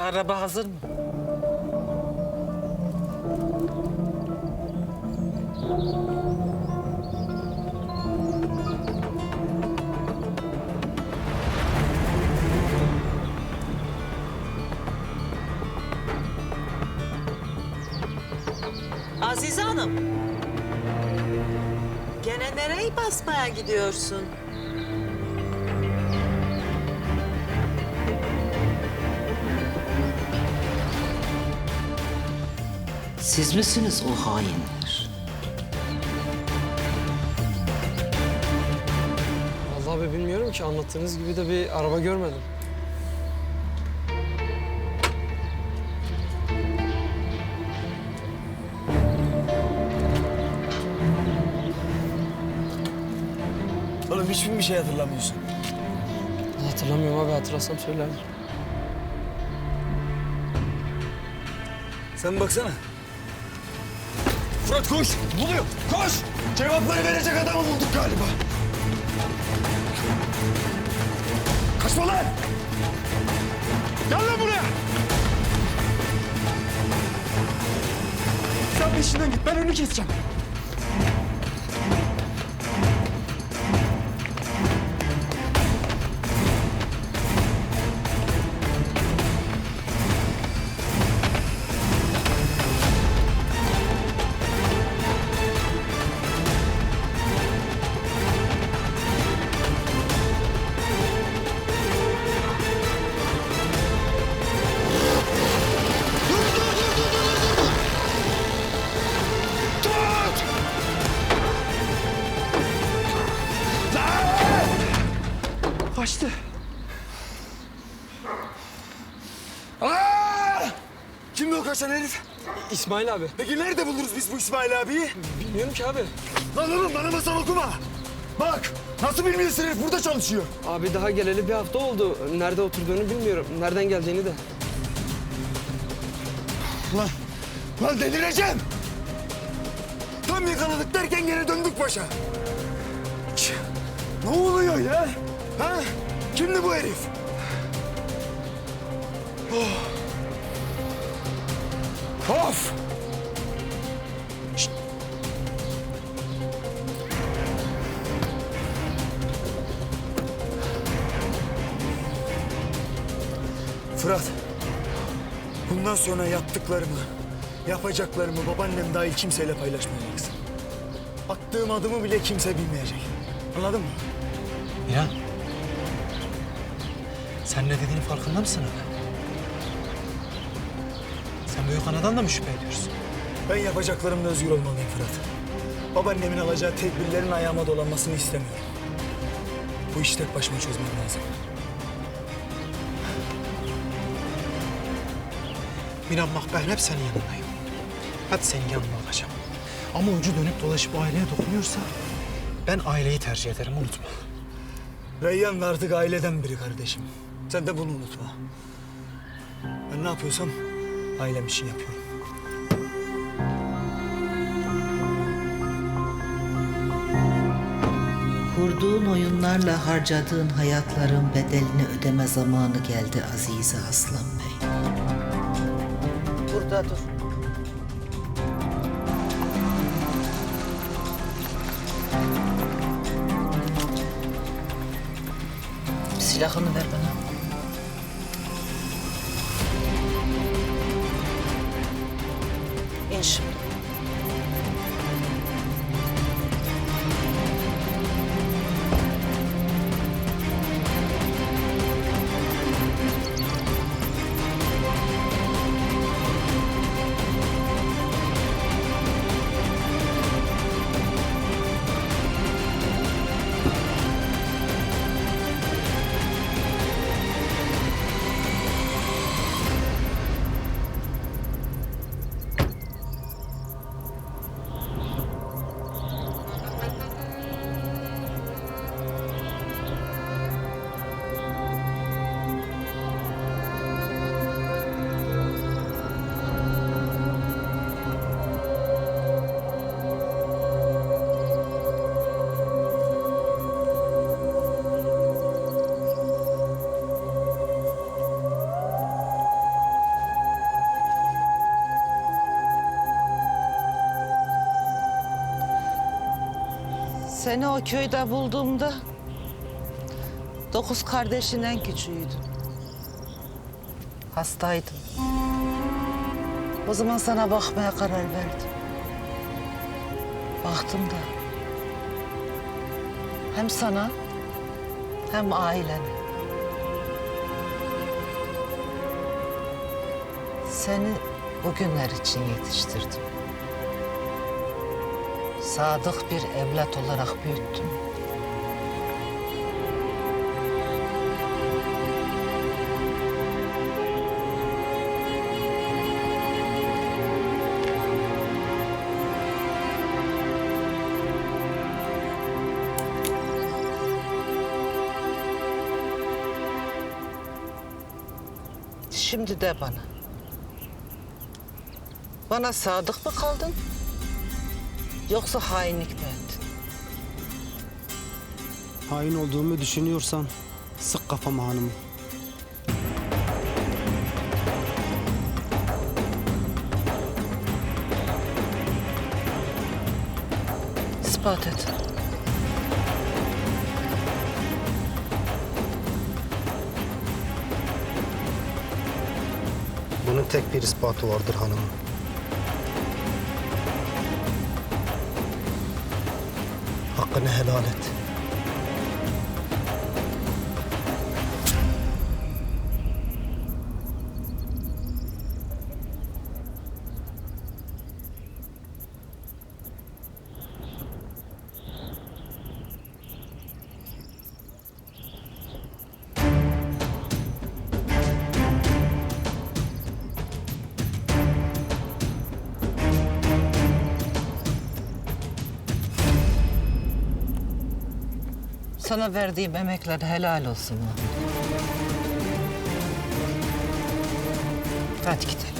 Araba hazır mı? Azize Hanım. Gene nereyi basmaya gidiyorsun? Siz misiniz o hainler? Vallahi abi bilmiyorum ki anlattığınız gibi de bir araba görmedim. Oğlum hiç mi bir şey hatırlamıyorsun? Hatırlamıyorum abi hatırlasam söylerdim. Sen baksana. Fırat koş. Buluyor. Koş. Cevapları verecek adamı bulduk galiba. Kaçma lan. Gel lan buraya. Sen peşinden git. Ben önünü keseceğim. Kaçtı. Aa! Kimdi o kaçan herif? İsmail abi. Peki nerede buluruz biz bu İsmail abiyi? Bilmiyorum ki abi. Lan oğlum bana masal okuma. Bak nasıl bilmiyorsun herif burada çalışıyor. Abi daha geleli bir hafta oldu. Nerede oturduğunu bilmiyorum. Nereden geldiğini de. Lan, lan delireceğim. Tam yakaladık derken gene döndük başa. Ne oluyor ya? Ha? Kimdi bu herif? Oh. Of! Fırat, bundan sonra yaptıklarımı, yapacaklarımı babaannem dahil kimseyle paylaşmayacaksın. Attığım adımı bile kimse bilmeyecek. Anladın mı? İnan. Sen ne dediğinin farkında mısın abi? Sen büyük anadan da mı şüphe ediyorsun? Ben yapacaklarımda özgür olmalıyım Fırat. Babaannemin alacağı tedbirlerin ayağıma dolanmasını istemiyorum. Bu işi tek başıma çözmem lazım. İnan bak ben hep senin yanındayım. Hep senin yanında olacağım. Ama ucu dönüp dolaşıp aileye dokunuyorsa ben aileyi tercih ederim unutma. Reyyan da artık aileden biri kardeşim. Sen de bunu unutma. Ben ne yapıyorsam ailem için yapıyorum. Kurduğun oyunlarla harcadığın hayatların bedelini ödeme zamanı geldi Azize Aslan Bey. Burada dur. Silahını ver bana. change. Seni o köyde bulduğumda dokuz kardeşin en küçüğüydün. Hastaydın. O zaman sana bakmaya karar verdim. Baktım da hem sana hem ailene. Seni bugünler için yetiştirdim. Sadık bir evlat olarak büyüttüm. Şimdi de bana. Bana sadık mı kaldın? Yoksa hainlik mi ettin? Hain olduğumu düşünüyorsan sık kafama hanımım. İspat et. Bunun tek bir ispatı vardır hanımım. حقنا هلالت. Sana verdiğim emekler helal olsun. Hadi gidelim.